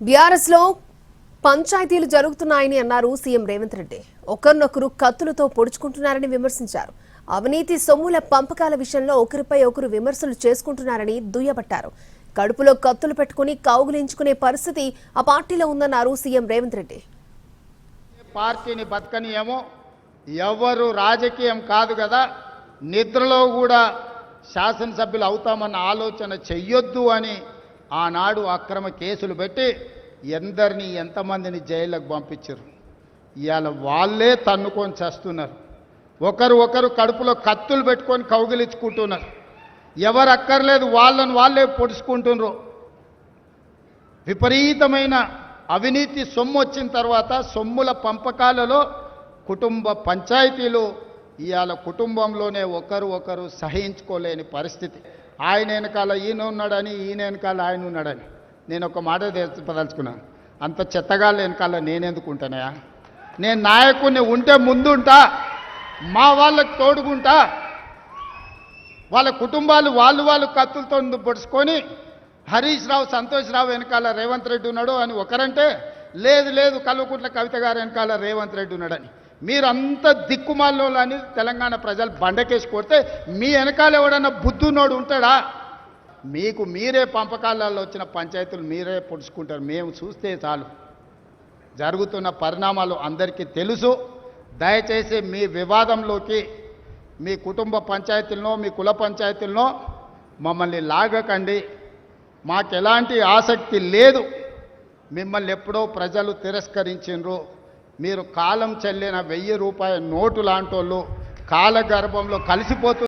బీఆర్ఎస్లో పంచాయతీలు జరుగుతున్నాయని అన్నారు సీఎం రేవంత్ రెడ్డి. ఒకరినొకరు కత్తులతో పొడుచుకుంటున్నారని విమర్శించారు. అవినీతి సొమ్ముల పంపకాల విషయంలో ఒకరిపై ఒకరు విమర్శలు చేసుకుంటున్నారని దుయ్యబట్టారు. కడుపులో కత్తులు పెట్టుకుని కౌగులించుకునే పరిస్థితి ఆ పార్టీలో ఉందన్నారు సీఎం రేవంత్ రెడ్డి. పార్టీని బతకనియేమో. ఎవరు రాజకీయం కాదు కదా. నిద్రలో కూడా శాసనసభ్యులు అవుతామన్న ఆలోచన చెయ్యొద్దు అని ఆనాడు అక్రమ కేసులు పెట్టి ఎందరిని ఎంతమందిని జైళ్ళకు పంపించారు? ఇవాళ వాళ్ళే తన్నుకొని చేస్తున్నారు. ఒకరు ఒకరు కడుపులో కత్తులు పెట్టుకొని కౌగిలించుకుంటున్నారు. ఎవరు అక్కర్లేదు వాళ్ళని వాళ్ళే పొడుచుకుంటున్నారు. విపరీతమైన అవినీతి సొమ్ము వచ్చిన తర్వాత సొమ్ముల పంపకాలలో కుటుంబ పంచాయతీలు ఇవాళ కుటుంబంలోనే ఒకరు ఒకరు సహించుకోలేని పరిస్థితి. ఆయన వెనకాల ఈయన ఉన్నాడని ఈయన వెనకాల ఆయన ఉన్నాడని. నేను ఒక మాట తెలుసుకున్నాను అంత చెత్తగాళ్ళ వెనకాల నేనెందుకు ఉంటానయా నేను నాయకుడిని ఉంటే ముందుంటా మా వాళ్ళకి తోడుకుంటా వాళ్ళ కుటుంబాలు వాళ్ళు వాళ్ళు కత్తులతో పొడుచుకొని హరీష్ రావు సంతోష్ రావు వెనకాల రేవంత్ రెడ్డి ఉన్నాడు అని ఒకరంటే లేదు లేదు కల్వకుంట్ల కవిత గారు వెనకాల రేవంత్ రెడ్డి ఉన్నాడని. మీరంతా దిక్కుమాల్లో అని తెలంగాణ ప్రజలు బండకేసి కొడితే మీ వెనకాల ఎవడన్నా బుద్ధునోడు ఉంటాడా? మీకు మీరే పంపకాలలో వచ్చిన పంచాయతీలు మీరే పొడుచుకుంటారు. మేము చూస్తే చాలు. జరుగుతున్న పరిణామాలు అందరికీ తెలుసు. దయచేసి మీ వివాదంలోకి మీ కుటుంబ పంచాయతీలను మీ కుల పంచాయతీలను మమ్మల్ని లాగకండి. మాకు ఎలాంటి ఆసక్తి లేదు. మిమ్మల్ని ఎప్పుడో ప్రజలు తిరస్కరించిండ్రు. మీరు కాలం చెల్లిన వెయ్యి రూపాయల నోటు లాంటోళ్ళు కాలగర్భంలో కలిసిపోతు